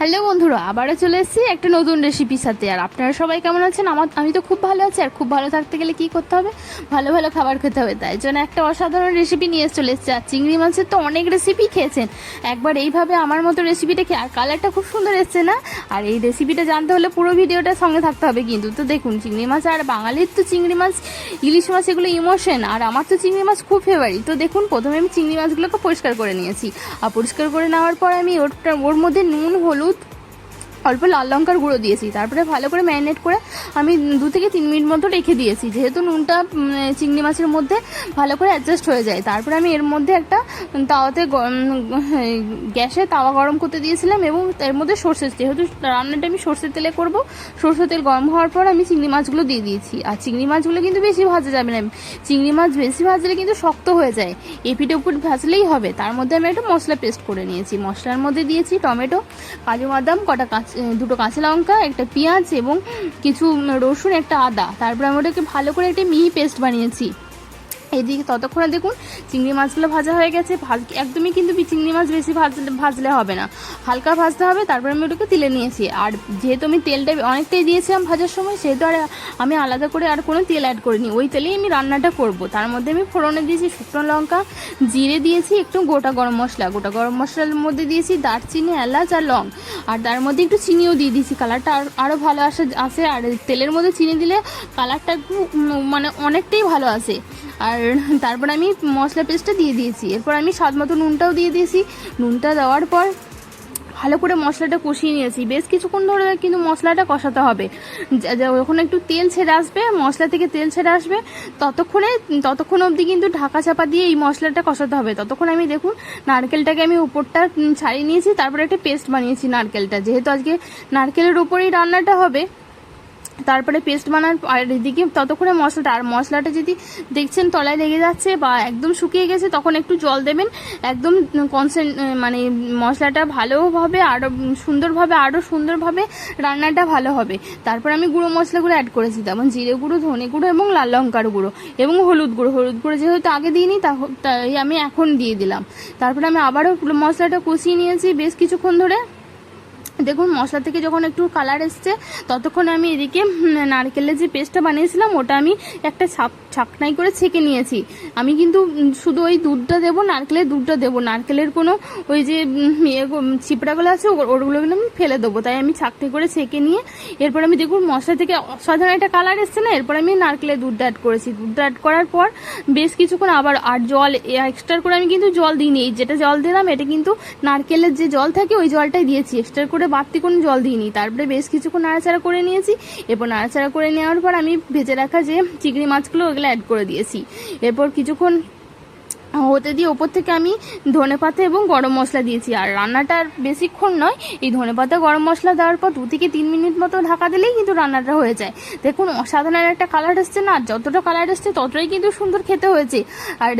Hello বন্ধুরা, আবারও চলে এসেছি একটা নতুন রেসিপির সাথে। আর আপনারা সবাই কেমন আছেন? আমার, আমি তো খুব ভালো আছি, আর খুব ভালো থাকতে গেলে কি করতে হবে? ভালো ভালো খাবার খেতে হবে। তাই জন্য একটা অসাধারণ রেসিপি নিয়ে চলে এসেছি। আর চিংড়ি মাছের তো অনেক রেসিপি খেয়েছেন। একবার এইভাবে আমার মতো রেসিপিটা খেয়ে আর কালারটা খুব সুন্দর এসছে না? আর এই রেসিপিটা জানতে হলে পুরো ভিডিওটা সঙ্গে থাকতে হবে কিন্তু। তো দেখুন, চিংড়ি মাছ আর বাঙালির তো চিংড়ি মাছ, ইলিশ মাছ এগুলো ইমোশন আর আমার তো চিংড়ি মাছ খুব ফেভারিট তো দেখুন, প্রথমে আমি চিংড়ি মাছগুলোকে পরিষ্কার করে নিয়েছি। আর পরিষ্কার করে নেওয়ার পর আমি ওরটা ওর মধ্যে নুন, হলুদ অল্প লাল লঙ্কার গুঁড়ো দিয়েছি। তারপরে ভালো করে ম্যারিনেট করে আমি দু থেকে তিন মিনিট মতো রেখে দিয়েছি। যেহেতু নুনটা চিংড়ি মাছের মধ্যে ভালো করে অ্যাডজাস্ট হয়ে যায়। তারপরে আমি এর মধ্যে একটা তাওয়াতে গ্যাসে তাওয়া গরম করতে দিয়েছিলাম এবং এর মধ্যে সর্ষের যেহেতু রান্নাটা আমি সর্ষের তেলে করব সর্ষের তেল গরম হওয়ার পর আমি চিংড়ি মাছগুলো দিয়ে দিয়েছি। আর চিংড়ি মাছগুলো কিন্তু বেশি ভাজা যাবে না। চিংড়ি মাছ বেশি ভাজলে কিন্তু শক্ত হয়ে যায়। এপিট ওপিট ভাজলেই হবে। তার মধ্যে আমি একটা মশলা পেস্ট করে নিয়েছি। মশলার মধ্যে দিয়েছি টমেটো, কাজু বাদাম, কটা কাঁচা দুটো কাঁচা লঙ্কা, একটা পেঁয়াজ এবং কিছু রসুন, একটা আদা। তারপরে আমি ওটাকে ভালো করে একটা মিহি পেস্ট বানিয়েছি। এদিকে ততক্ষণে দেখুন চিংড়ি মাছগুলো ভাজা হয়ে গেছে। ভাজ, একদমই কিন্তু চিংড়ি মাছ বেশি ভাজলে ভাজলে হবে না। হালকা ভাজতে হবে, তারপরে আমি ওটাকে তেলে নিয়েছি। আর যেহেতু আমি তেলটা অনেকটাই দিয়েছিলাম ভাজার সময়, সেহেতু আর আমি আলাদা করে আর কোনো তেল অ্যাড করিনি। ওই তেলেই আমি রান্নাটা করব। তার মধ্যে আমি ফোড়নে দিয়েছি শুকনো লঙ্কা, জিরে দিয়েছি একটু গোটা গরম মশলা। গোটা গরম মশলার মধ্যে দিয়েছি দারচিনি, এলাচ আর লং। আর তার মধ্যে একটু চিনিও দিয়ে দিয়েছি। কালারটা আর- আরও ভালো আসে আসে। আর তেলের মধ্যে চিনি দিলে কালারটা মানে অনেকটাই ভালো আসে। আর তারপর আমি মশলা পেস্টটা দিয়ে দিয়েছি। এরপর আমি স্বাদ মতো নুনটাও দিয়ে দিয়েছি। নুনটা দেওয়ার পর ভালো করে মশলাটা কষিয়ে নিয়েছি। বেশ কিছুক্ষণ ধরে কিন্তু মশলাটা কষাতে হবে। যখন একটু তেল ছেড়ে আসবে, মশলা থেকে তেল ছেড়ে আসবে, ততক্ষণে, ততক্ষণ অবধি কিন্তু ঢাকা চাপা দিয়ে এই মশলাটা কষাতে হবে। ততক্ষণ আমি দেখুন, নারকেলটাকে আমি উপরটা ছাড়িয়ে নিয়েছি, তারপরে একটা পেস্ট বানিয়েছি নারকেলটা। যেহেতু আজকে নারকেলের উপরেই রান্নাটা হবে তারপরে পেস্ট বানার আর এদিকে ততক্ষণে মশলাটা, আর মশলাটা যদি দেখছেন তলায় লেগে যাচ্ছে বা একদম শুকিয়ে গেছে, তখন একটু জল দেবেন। একদম কনসেন্ট মানে মশলাটা ভালোভাবে আরও সুন্দরভাবে আরও সুন্দরভাবে রান্নাটা ভালো হবে। তারপর আমি গুঁড়ো মশলাগুলো অ্যাড করেছি। যেমন জিরে গুঁড়ো, ধনে গুঁড়ো এবং লাল লঙ্কার গুঁড়ো এবং হলুদ গুঁড়ো। হলুদ গুঁড়ো যেহেতু আগে দিইনি তাই আমি এখন দিয়ে দিলাম। তারপরে আমি আবারও মশলাটা কষিয়ে নিয়েছি বেশ কিছুক্ষণ ধরে। দেখুন, মশলা থেকে যখন একটু কালার এসছে, ততক্ষণ আমি এদিকে নারকেলের যে পেস্টটা বানিয়েছিলাম, ওটা আমি একটা ছাপ, ছাকনাই করে ছেঁকে নিয়েছি। আমি কিন্তু শুধু ওই দুধটা দেবো, নারকেলের দুধটা দেবো। নারকেলের কোনো ওই যে ইয়ে ছিপড়াগুলো আছে ওগুলো কিন্তু আমি ফেলে দেবো। তাই আমি ছাকনি করে ছেঁকে নিয়ে, এরপর আমি দেখুন, মশলা থেকে অসাধারণ একটা কালার এসছে না, এরপর আমি নারকেলের দুধটা অ্যাড করেছি। দুধটা অ্যাড করার পর বেশ কিছুক্ষণ আবার, আর জল এক্সট্রা করে আমি কিন্তু জল দিইনি। যেটা জল দিলাম, এটা কিন্তু নারকেলের যে জল থাকে, ওই জলটাই দিয়েছি। এক্সট্রা করে বাড়তি কোনো জল দিইনি। তারপরে বেশ কিছুক্ষণ নাড়াচাড়া করে নিয়েছি। এরপর নাড়াচাড়া করে নেওয়ার পর আমি ভেজে রাখা যে চিংড়ি মাছগুলো ওগুলো অ্যাড করে দিয়েছি। এরপর কিছুক্ষণ হতে দিয়ে ওপর থেকে আমি ধনেপাতা এবং গরম মশলা দিয়েছি। আর রান্নাটা আর বেশিক্ষণ নয় এই ধনেপাতা গরম মশলা দেওয়ার পর দু থেকে তিন মিনিট মতো ঢাকা দিলেই কিন্তু রান্নাটা হয়ে যায়। দেখুন অসাধারণ একটা কালার এসছে না আর যতটা কালার এসছে ততটাই কিন্তু সুন্দর খেতে হয়েছে। আর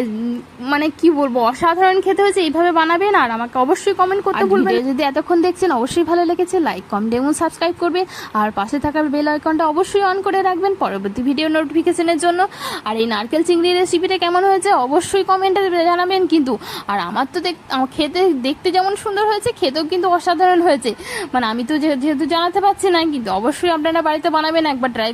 মানে কি বলব অসাধারণ খেতে হয়েছে এইভাবে বানাবেন আর আমাকে অবশ্যই কমেন্ট করতে ভুলবেন যদি এতক্ষণ দেখছেন অবশ্যই ভালো লেগেছে লাইক কমেন্ট এবং সাবস্ক্রাইব করবে আর পাশে থাকা বেল আইকনটা অবশ্যই অন করে রাখবেন পরবর্তী ভিডিও নোটিফিকেশনের জন্য। আর এই নারকেল চিংড়ি রেসিপিটা কেমন হয়েছে অবশ্যই কমেন্টে জানাবেন কিন্তু। আর আমার তো দেখ খেতে দেখতে যেমন সুন্দর হয়েছে, খেতেও কিন্তু অসাধারণ হয়েছে। মানে আমি তো যেহেতু জানাতে পারছি না, কিন্তু অবশ্যই আপনারা বাড়িতে বানাবেন একবার ট্রাই